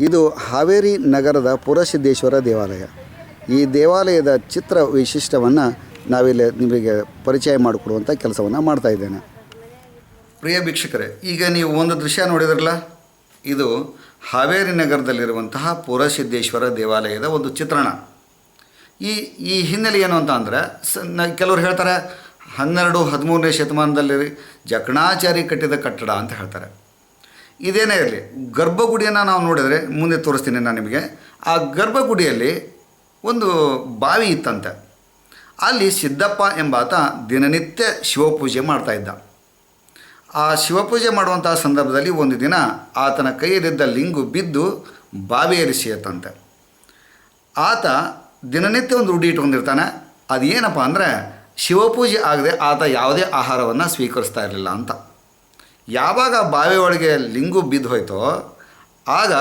ಇದು ಹಾವೇರಿ ನಗರದ ಪುರಸಿದ್ದೇಶ್ವರ ದೇವಾಲಯ. ಈ ದೇವಾಲಯದ ಚಿತ್ರ ವೈಶಿಷ್ಟ್ಯವನ್ನು ನಾವಿಲ್ಲಿ ನಿಮಗೆ ಪರಿಚಯ ಮಾಡಿಕೊಡುವಂಥ ಕೆಲಸವನ್ನು ಮಾಡ್ತಾ ಇದ್ದೇನೆ. ಪ್ರಿಯ ವೀಕ್ಷಕರೇ, ಈಗ ನೀವು ಒಂದು ದೃಶ್ಯ ನೋಡಿದ್ರಲ್ಲ? ಇದು ಹಾವೇರಿ ನಗರದಲ್ಲಿರುವಂತಹ ಪುರಸಿದ್ದೇಶ್ವರ ದೇವಾಲಯದ ಒಂದು ಚಿತ್ರಣ. ಈ ಈ ಹಿನ್ನೆಲೆ ಏನು ಅಂತ ಅಂದರೆ, ಸ ಕೆಲವ್ರು ಹೇಳ್ತಾರೆ, ಹನ್ನೆರಡು ಹದಿಮೂರನೇ ಶತಮಾನದಲ್ಲಿ ಜಕಣಾಚಾರಿ ಕಟ್ಟಿದ ಕಟ್ಟಡ ಅಂತ ಹೇಳ್ತಾರೆ. ಇದೇನೇ ಇರಲಿ, ಗರ್ಭಗುಡಿಯನ್ನು ನಾವು ನೋಡಿದರೆ ಮುಂದೆ ತೋರಿಸ್ತೀನಿ ನಾನು ನಿಮಗೆ. ಆ ಗರ್ಭಗುಡಿಯಲ್ಲಿ ಒಂದು ಬಾವಿ ಇತ್ತಂತೆ. ಅಲ್ಲಿ ಸಿದ್ದಪ್ಪ ಎಂಬಾತ ದಿನನಿತ್ಯ ಶಿವಪೂಜೆ ಮಾಡ್ತಾ ಇದ್ದ. ಆ ಶಿವಪೂಜೆ ಮಾಡುವಂತಹ ಸಂದರ್ಭದಲ್ಲಿ ಒಂದು ದಿನ ಆತನ ಕೈಯಲ್ಲಿದ್ದ ಲಿಂಗು ಬಿದ್ದು ಬಾವಿಯಲ್ಲಿ ಸೇತಂತೆ. ಆತ ದಿನನಿತ್ಯ ಒಂದು ರೂಢಿ ಇಟ್ಕೊಂಡಿರ್ತಾನೆ. ಏನಪ್ಪ ಅಂದರೆ ಶಿವಪೂಜೆ ಆಗದೆ ಆತ ಯಾವುದೇ ಆಹಾರವನ್ನು ಸ್ವೀಕರಿಸ್ತಾ ಇರಲಿಲ್ಲ ಅಂತ. ಯಾವಾಗ ಬಾವಿ ಒಳಗೆ ಲಿಂಗು ಬಿದ್ದು ಹೋಯ್ತೋ, ಆಗ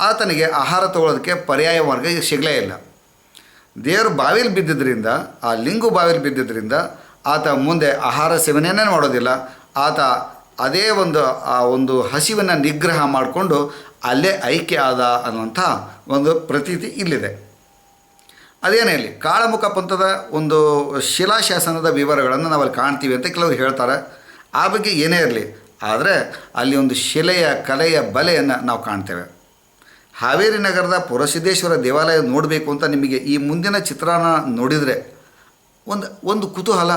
ಆತನಿಗೆ ಆಹಾರ ತಗೊಳ್ಳೋದಕ್ಕೆ ಪರ್ಯಾಯ ಮಾರ್ಗ ಸಿಗಲೇ ಇಲ್ಲ. ದೇವರು ಬಾವಿಲಿ ಬಿದ್ದಿದ್ದರಿಂದ ಆ ಲಿಂಗು ಬಾವಿಲಿ ಬಿದ್ದಿದ್ದರಿಂದ ಆತ ಮುಂದೆ ಆಹಾರ ಸೇವನೆಯೇ ಮಾಡೋದಿಲ್ಲ. ಆತ ಅದೇ ಒಂದು, ಆ ಒಂದು ಹಸಿವನ್ನು ನಿಗ್ರಹ ಮಾಡಿಕೊಂಡು ಅಲ್ಲೇ ಐಕ್ಯ ಆದ ಅನ್ನುವಂಥ ಒಂದು ಪ್ರತೀತಿ ಇಲ್ಲಿದೆ. ಅದೇನೇ ಇಲ್ಲಿ ಕಾಳಮುಖ ಪಂಥದ ಒಂದು ಶಿಲಾಶಾಸನದ ವಿವರಗಳನ್ನು ನಾವಲ್ಲಿ ಕಾಣ್ತೀವಿ ಅಂತ ಕೆಲವರು ಹೇಳ್ತಾರೆ. ಆ ಬಗ್ಗೆ ಏನೇ ಇರಲಿ, ಆದರೆ ಅಲ್ಲಿ ಒಂದು ಶಿಲೆಯ ಕಲೆಯ ಬಲೆಯನ್ನು ನಾವು ಕಾಣ್ತೇವೆ. ಹಾವೇರಿ ನಗರದ ಪುರಸಿದ್ದೇಶ್ವರ ದೇವಾಲಯ ನೋಡಬೇಕು ಅಂತ ನಿಮಗೆ ಈ ಮುಂದಿನ ಚಿತ್ರಾನ ನೋಡಿದರೆ ಒಂದು ಒಂದು ಕುತೂಹಲ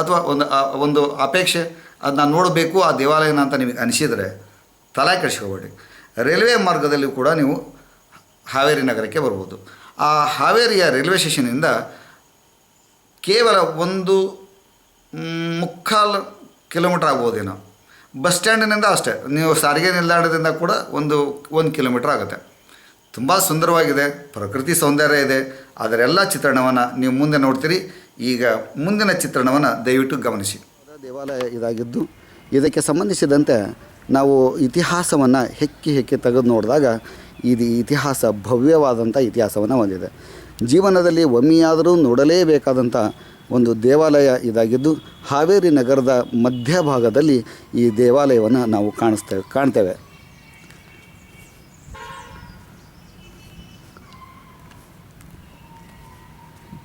ಅಥವಾ ಒಂದು ಒಂದು ಅಪೇಕ್ಷೆ ಅದನ್ನ ನೋಡಬೇಕು ಆ ದೇವಾಲಯನ ಅಂತ ನಿಮಗೆ ಅನಿಸಿದರೆ ತಲೆ ಕೆಡಿಸ್ಕೋಬೇಡಿ. ರೈಲ್ವೆ ಮಾರ್ಗದಲ್ಲಿ ಕೂಡ ನೀವು ಹಾವೇರಿ ನಗರಕ್ಕೆ ಬರ್ಬೋದು. ಆ ಹಾವೇರಿಯ ರೈಲ್ವೆ ಸ್ಟೇಷನಿಂದ ಕೇವಲ ಒಂದು ಮುಕ್ಕಾಲು ಕಿಲೋಮೀಟ್ರ್ ಆಗ್ಬೋದೇನೋ. ಬಸ್ ಸ್ಟ್ಯಾಂಡಿನಿಂದ ಅಷ್ಟೇ. ನೀವು ಸಾರಿಗೆ ನಿಲ್ದಾಣದಿಂದ ಕೂಡ ಒಂದು ಒಂದು ಕಿಲೋಮೀಟ್ರ್ ಆಗುತ್ತೆ. ತುಂಬ ಸುಂದರವಾಗಿದೆ. ಪ್ರಕೃತಿ ಸೌಂದರ್ಯ ಇದೆ. ಅದರೆಲ್ಲ ಚಿತ್ರಣವನ್ನು ನೀವು ಮುಂದೆ ನೋಡ್ತೀರಿ. ಈಗ ಮುಂದಿನ ಚಿತ್ರಣವನ್ನು ದಯವಿಟ್ಟು ಗಮನಿಸಿ. ದೇವಾಲಯ ಇದಾಗಿದ್ದು, ಇದಕ್ಕೆ ಸಂಬಂಧಿಸಿದಂತೆ ನಾವು ಇತಿಹಾಸವನ್ನು ಹೆಕ್ಕಿ ಹೆಕ್ಕಿ ತೆಗೆದು ನೋಡಿದಾಗ ಇದು ಇತಿಹಾಸ ಭವ್ಯವಾದಂಥ ಇತಿಹಾಸವನ್ನು ಹೊಂದಿದೆ. ಜೀವನದಲ್ಲಿ ಒಮ್ಮೆಯಾದರೂ ನೋಡಲೇಬೇಕಾದಂಥ ಒಂದು ದೇವಾಲಯ ಇದಾಗಿದ್ದು ಹಾವೇರಿ ನಗರದ ಮಧ್ಯಭಾಗದಲ್ಲಿ ಈ ದೇವಾಲಯವನ್ನು ನಾವು ಕಾಣಿಸ್ತೇವೆ ಕಾಣ್ತೇವೆ.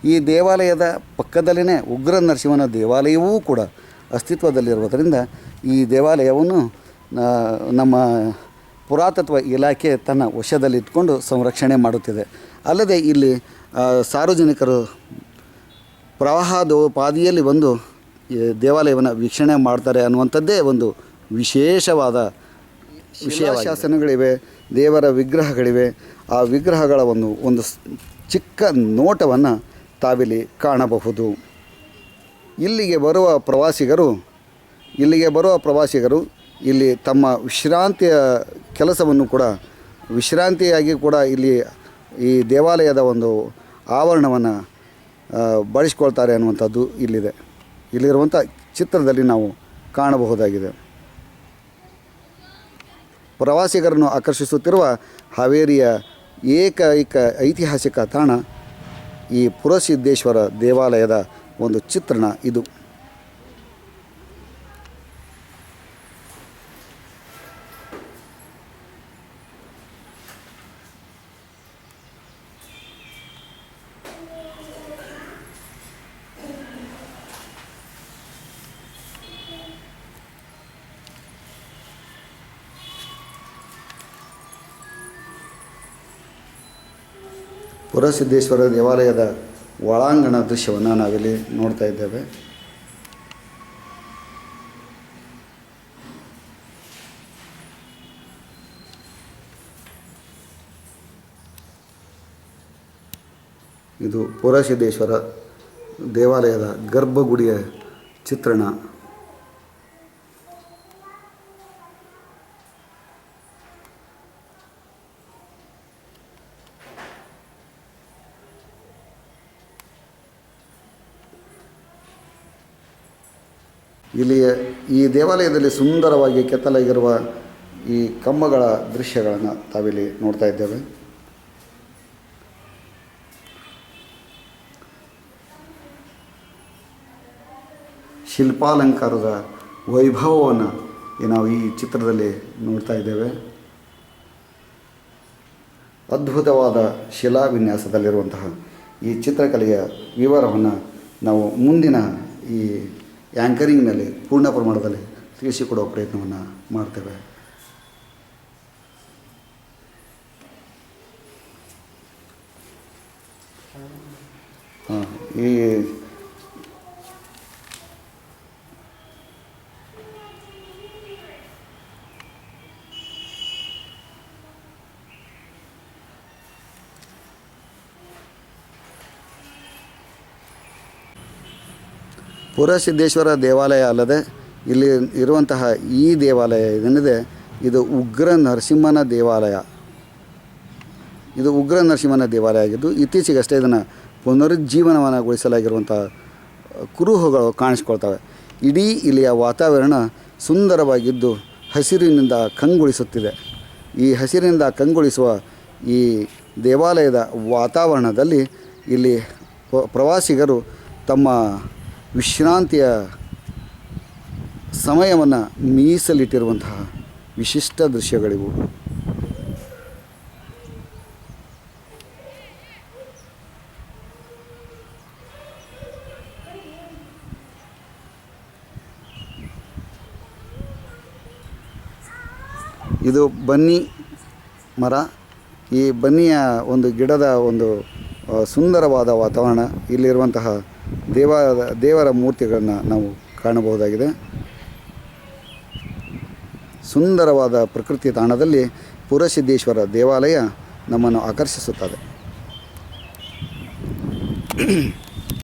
ಈ ದೇವಾಲಯದ ಪಕ್ಕದಲ್ಲಿನೇ ಉಗ್ರ ನರಸಿಂಹನ ದೇವಾಲಯವೂ ಕೂಡ ಅಸ್ತಿತ್ವದಲ್ಲಿರುವುದರಿಂದ ಈ ದೇವಾಲಯವನ್ನು ನಮ್ಮ ಪುರಾತತ್ವ ಇಲಾಖೆ ತನ್ನ ವಶದಲ್ಲಿಟ್ಕೊಂಡು ಸಂರಕ್ಷಣೆ ಮಾಡುತ್ತಿದೆ. ಅಲ್ಲದೆ ಇಲ್ಲಿ ಆ, ಸಾರ್ವಜನಿಕರು ಪ್ರವಾಹದೋಪಾದಿಯಲ್ಲಿ ಬಂದು ದೇವಾಲಯವನ್ನು ವೀಕ್ಷಣೆ ಮಾಡ್ತಾರೆ ಅನ್ನುವಂಥದ್ದೇ ಒಂದು ವಿಶೇಷವಾದ ವಿಶೇಷ ಶಾಸನಗಳಿವೆ ದೇವರ ವಿಗ್ರಹಗಳಿವೆ. ಆ ವಿಗ್ರಹಗಳ ಒಂದು ಒಂದು ಚಿಕ್ಕ ನೋಟವನ್ನು ತಾವಿಲ್ಲಿ ಕಾಣಬಹುದು. ಇಲ್ಲಿಗೆ ಬರುವ ಪ್ರವಾಸಿಗರು, ಇಲ್ಲಿಗೆ ಬರುವ ಪ್ರವಾಸಿಗರು ಇಲ್ಲಿ ತಮ್ಮ ವಿಶ್ರಾಂತಿಯ ಕೆಲಸವನ್ನು ಕೂಡ, ವಿಶ್ರಾಂತಿಯಾಗಿ ಕೂಡ ಇಲ್ಲಿ ಈ ದೇವಾಲಯದ ಒಂದು ಆವರಣವನ್ನು ಬಳಸ್ಕೊಳ್ತಾರೆ ಅನ್ನುವಂಥದ್ದು ಇಲ್ಲಿದೆ. ಇಲ್ಲಿರುವಂಥ ಚಿತ್ರದಲ್ಲಿ ನಾವು ಕಾಣಬಹುದಾಗಿದೆ. ಪ್ರವಾಸಿಗರನ್ನು ಆಕರ್ಷಿಸುತ್ತಿರುವ ಹಾವೇರಿಯ ಏಕೈಕ ಐತಿಹಾಸಿಕ ತಾಣ ಈ ಪುರಸಿದ್ದೇಶ್ವರ ದೇವಾಲಯದ ಒಂದು ಚಿತ್ರಣ ಇದು. ಪುರಸಿದ್ದೇಶ್ವರ ದೇವಾಲಯದ ಒಳಾಂಗಣ ದೃಶ್ಯವನ್ನು ನಾವಿಲ್ಲಿ ನೋಡ್ತಾ ಇದ್ದೇವೆ. ಇದು ಪುರಸಿದ್ದೇಶ್ವರ ದೇವಾಲಯದ ಗರ್ಭಗುಡಿಯ ಚಿತ್ರಣ. ಇಲ್ಲಿ ಈ ದೇವಾಲಯದಲ್ಲಿ ಸುಂದರವಾಗಿ ಕೆತ್ತಲಾಗಿರುವ ಈ ಕಂಬಗಳ ದೃಶ್ಯಗಳನ್ನು ತಾವಿಲ್ಲಿ ನೋಡ್ತಾ ಇದ್ದೇವೆ. ಶಿಲ್ಪಾಲಂಕಾರದ ವೈಭವವನ್ನು ನಾವು ಈ ಚಿತ್ರದಲ್ಲಿ ನೋಡ್ತಾ ಇದ್ದೇವೆ. ಅದ್ಭುತವಾದ ಶಿಲಾ ವಿನ್ಯಾಸದಲ್ಲಿರುವಂತಹ ಈ ಚಿತ್ರಕಲೆಯ ವಿವರವನ್ನು ನಾವು ಮುಂದಿನ ಈ ಆ್ಯಂಕರಿಂಗ್ನಲ್ಲಿ ಪೂರ್ಣ ಪ್ರಮಾಣದಲ್ಲಿ ತಿಳಿಸಿಕೊಡುವ ಪ್ರಯತ್ನವನ್ನು ಮಾಡ್ತೇವೆ. ಈ ಪುರಸಿದ್ದೇಶ್ವರ ದೇವಾಲಯ ಅಲ್ಲದೆ ಇಲ್ಲಿ ಇರುವಂತಹ ಈ ದೇವಾಲಯ ಏನಿದೆ, ಇದು ಉಗ್ರ ನರಸಿಂಹನ ದೇವಾಲಯ. ಇದು ಉಗ್ರ ನರಸಿಂಹನ ದೇವಾಲಯ ಆಗಿದ್ದು, ಇತ್ತೀಚೆಗಷ್ಟೇ ಇದನ್ನು ಪುನರುಜ್ಜೀವನವನ್ನಗೊಳಿಸಲಾಗಿರುವಂಥ ಕುರುಹುಗಳು ಕಾಣಿಸ್ಕೊಳ್ತವೆ. ಇಡೀ ಇಲ್ಲಿಯ ವಾತಾವರಣ ಸುಂದರವಾಗಿದ್ದು ಹಸಿರಿನಿಂದ ಕಂಗೊಳಿಸುತ್ತಿದೆ. ಈ ಹಸಿರಿನಿಂದ ಕಂಗೊಳಿಸುವ ಈ ದೇವಾಲಯದ ವಾತಾವರಣದಲ್ಲಿ ಇಲ್ಲಿ ಪ್ರವಾಸಿಗರು ತಮ್ಮ ವಿಶ್ರಾಂತಿಯ ಸಮಯವನ್ನು ಮೀಸಲಿಟ್ಟಿರುವಂತಹ ವಿಶಿಷ್ಟ ದೃಶ್ಯಗಳಿವು. ಇದು ಬನ್ನಿ ಮರ. ಈ ಬನ್ನಿಯ ಒಂದು ಗಿಡದ ಒಂದು ಸುಂದರವಾದ ವಾತಾವರಣ ಇಲ್ಲಿರುವಂತಹ ದೇವ ದೇವರ ಮೂರ್ತಿಗಳನ್ನು ನಾವು ಕಾಣಬಹುದಾಗಿದೆ. ಸುಂದರವಾದ ಪ್ರಕೃತಿ ತಾಣದಲ್ಲಿ ಪುರಸಿದ್ದೇಶ್ವರ ದೇವಾಲಯ ನಮ್ಮನ್ನು ಆಕರ್ಷಿಸುತ್ತದೆ.